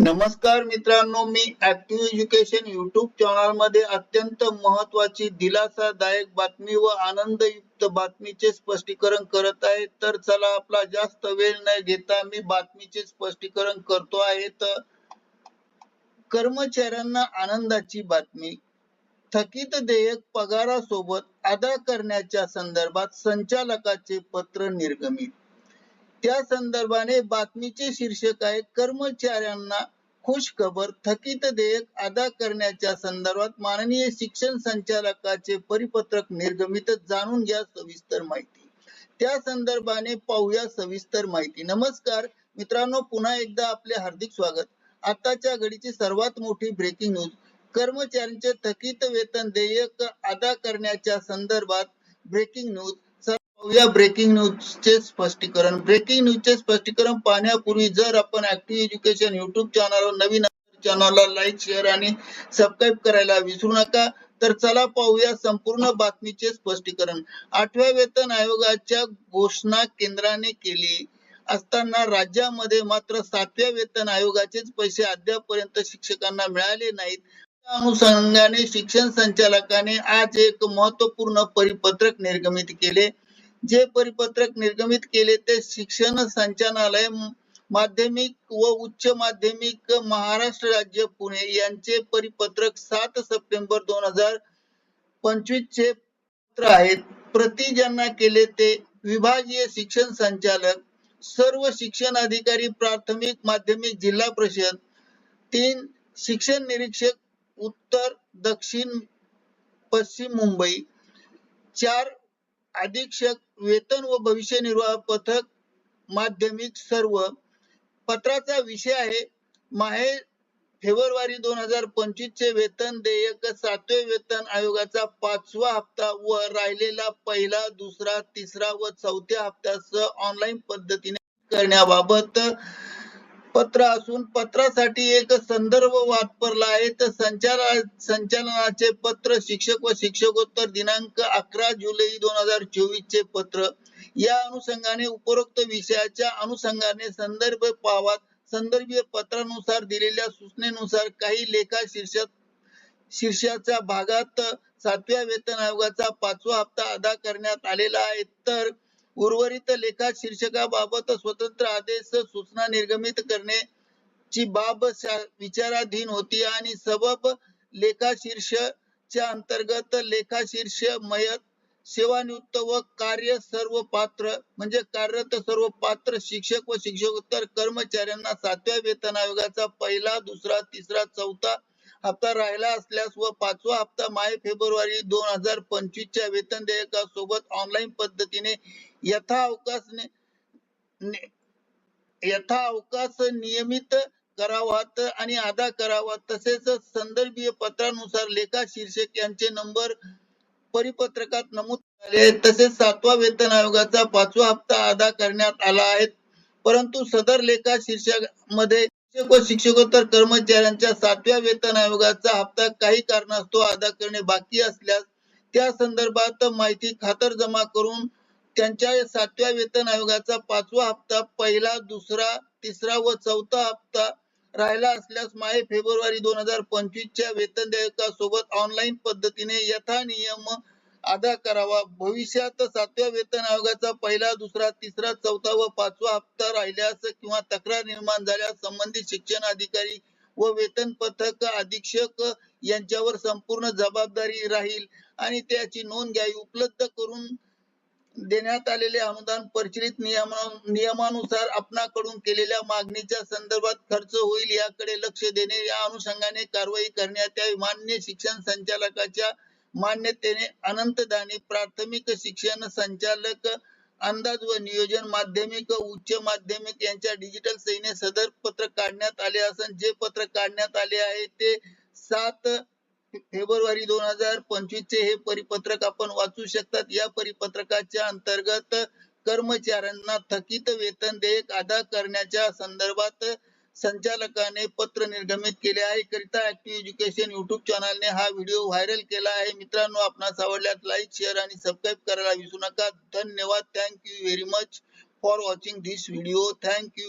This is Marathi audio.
नमस्कार मित्रांनो मी ऍक्टिव्ह एज्युकेशन युट्यूब चॅनलमध्ये अत्यंत महत्वाची दिलासादायक बातमी व आनंदयुक्त बातमीचे स्पष्टीकरण करत आहे. तर चला आपला जास्त वेळ न घेता मी बातमीचे स्पष्टीकरण करतो आहे. तर कर्मचाऱ्यांना आनंदाची बातमी. थकीत देयक पगारासोबत अदा करण्याच्या संदर्भात संचालकाचे पत्र निर्गमित. त्या संदर्भाने बातमीचे शीर्षक आहे कर्मचाऱ्यांना खुश खबर थकीत देयक अदा करण्याच्या संदर्भात माननीय शिक्षण संचालकाचे परिपत्रक निर्गमित जाणून घ्या सविस्तर माहिती. त्या संदर्भाने पाहूया सविस्तर माहिती. नमस्कार मित्रांनो पुन्हा एकदा आपले हार्दिक स्वागत. आताच्या घडीची सर्वात मोठी ब्रेकिंग न्यूज कर्मचाऱ्यांचे थकीत वेतन देयक अदा करण्याच्या संदर्भात ब्रेकिंग न्यूज पाहूया ब्रेकिंग न्यूजचे स्पष्टीकरण. ब्रेकिंग न्यूजचे स्पष्टीकरण पाहण्यापूर्वी जर आपण ऍक्टिव्ह एज्युकेशन युट्यूब चॅनलवर नवीन चॅनलला लाईक शेअर आणि सबस्क्राईब करायला विसरू नका. तर चला पाहूया संपूर्ण बातमीचे स्पष्टीकरण. आठव्या वेतन आयोगाच्या घोषणा केंद्राने केली असताना राज्यामध्ये मात्र सातव्या वेतन आयोगाचेच पैसे अद्यापर्यंत शिक्षकांना मिळाले नाहीत. अनुषंगाने शिक्षण संचालकाने आज एक महत्त्वपूर्ण परिपत्रक निर्गमित केले. जे परिपत्रक निर्गमित केले ते शिक्षण संचालनालय माध्यमिक व उच्च माध्यमिक महाराष्ट्र राज्य पुणे यांचे परिपत्रक सात सप्टेंबर दोन हजार पंचवीस चे पत्र आहेत. प्रति ज्यांना केले ते विभागीय शिक्षण संचालक सर्व शिक्षण अधिकारी प्राथमिक माध्यमिक जिल्हा परिषद तीन शिक्षण निरीक्षक उत्तर दक्षिण पश्चिम मुंबई चार अधीक्षक वेतन व भविष्य निर्वाह पथक माध्यमिक सर्व पत्राचा विषय आहे. माहे फेब्रुवारी दोन हजार पंचवीस चे वेतन देयक सातवे वेतन आयोगाचा पाचवा हप्ता व राहिलेला पहिला दुसरा तिसरा व चौथ्या हप्त्यासह ऑनलाईन पद्धतीने करण्याबाबत पत्र असून पत्रासाठी एक संदर्भ वापरला आहे. तर संचाला संचालनाचे पत्र शिक्षक व शिक्षकोत्तर दिनांक अकरा जुलै दोन हजार चोवीस चे पत्र. या अनुषंगाने उपरोक्त विषयाच्या अनुषंगाने संदर्भ पावात संदर्भीय पत्रानुसार दिलेल्या सूचनेनुसार काही लेखा शीर्षक शीर्षाच्या भागात सातव्या वेतन आयोगाचा पाचवा हप्ता अदा करण्यात आलेला आहे. तर उर्वरित लेखा शीर्षकाबाबत स्वतंत्र आदेश सूचना निर्गमित करण्याची बाब विचाराधीन होती आणि सबब लेखा शीर्ष च्या अंतर्गत लेखा शीर्ष मयत सेवानिवृत्त व कार्य सर्व पात्र म्हणजे कार्यरत सर्व पात्र शिक्षक व शिक्षकोत्तर कर्मचाऱ्यांना सातव्या वेतन आयोगाचा पहिला दुसरा तिसरा चौथा हप्ता राहिला असल्यास व पाचवा हप्ता माय फेब्रुवारी दोन हजार पंचवीस च्या वेतन देयकासोबत ऑनलाईन पद्धतीने यथा अवकाश यथा अवकाश नियमित करावात आणि अदा करावा तसेच संदर्भीय पत्रानुसार लेखा शीर्षक यांचे नंबर परिपत्रकात नमूद झाले तसेच सातवा वेतन आयोगाचा पाचवा हप्ता अदा करण्यात आला आहे. परंतु सदर लेखा शीर्षकमध्ये शिक्षक व शिक्षकोत्तर कर्मचाऱ्यांच्या सातव्या वेतन आयोगाचा हप्ता काही कारणास्तव अदा करणे बाकी असल्यास त्या संदर्भात माहिती खातर जमा करून त्यांच्या सातव्या वेतन आयोगाचा पाचवा हप्ता पहिला दुसरा तिसरा व चौथा हप्ता राहिला असल्यास माहे फेब्रुवारी दोन हजार पंचवीस च्या वेतन देयकासोबत ऑनलाईन पद्धतीने यथा नियम अदा करावा. भविष्यात सातव्या वेतन आयोगाचा पहिला दुसरा तिसरा चौथा व पाचवा हप्ता राहिल्यास किंवा तक्रार निर्माण झाल्यास संबंधित शिक्षण अधिकारी व वेतन पथक अधीक्षक यांच्यावर संपूर्ण जबाबदारी राहील आणि त्याची नोंद घ्यावी. उपलब्ध करून देण्यात आलेले अनुदान परिचित नियमा नियमानुसार आपणाकडून केलेल्या मागणीच्या संदर्भात खर्च होईल याकडे लक्ष देणे. या अनुषंगाने कारवाई करण्यात यावी. मान्य शिक्षण संचालकाच्या मान्यतेने अनंतदाने प्राथमिक शिक्षण संचालक अंदाज व नियोजन माध्यमिक उच्च माध्यमिक यांच्या डिजिटल सहीने सदर पत्र काढण्यात आले असून. जे पत्र काढण्यात आले आहे ते सात फेब्रुवारी दोन हजार पंचवीस चे हे परिपत्रक आपण वाचू शकतात. या परिपत्रकाच्या अंतर्गत कर्मचाऱ्यांना थकीत वेतन देयक अदा करण्याच्या संदर्भात संचालकाने पत्र निर्गमित केले आहे. करिता ऍक्टिव्ह एज्युकेशन युट्यूब चॅनलने हा व्हिडिओ व्हायरल केला आहे. मित्रांनो आपणास आवडल्यास लाईक शेअर आणि सबस्क्राईब करायला विसरू नका. धन्यवाद. Thank you very much for watching this video thank you